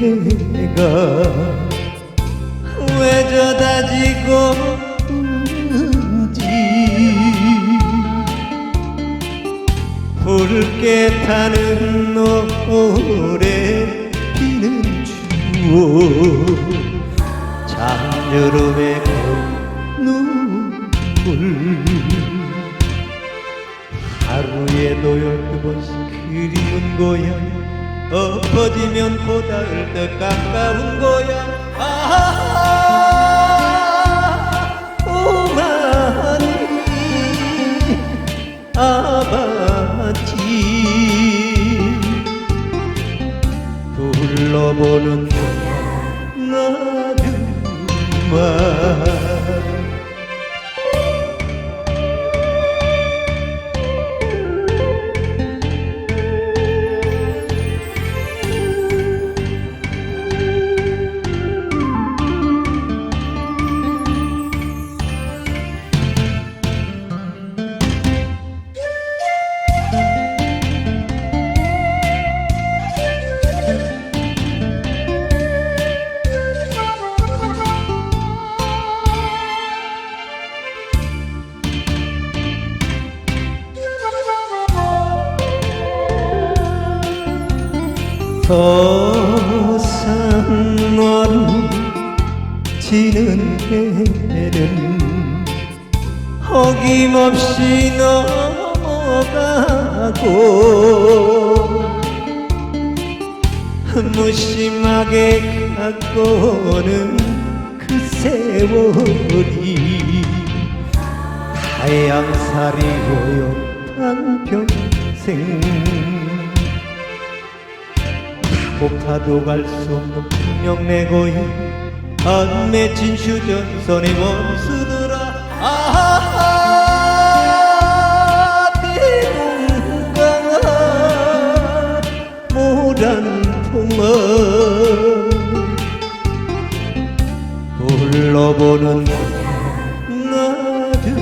내가 왜 저다 지고 운지. 붉게 타는 노래 비는 추억 장여름의 눈물. 하루에도 열두 번씩 그리운 고향 엎어지면 고다를 더 가까운 고향. 아 오마니 아버지 불러보는 나들만 서산 너로 지는 해는 어김없이 넘어가고 무심하게 갖고는 그 세월이 하양살이 고요 한 평생 고파도 갈수 없는 풍령 내 고향 안 맺힌 휴전선의 원수들아. 아하하 대공강아 모란 품어 불러보는 나들만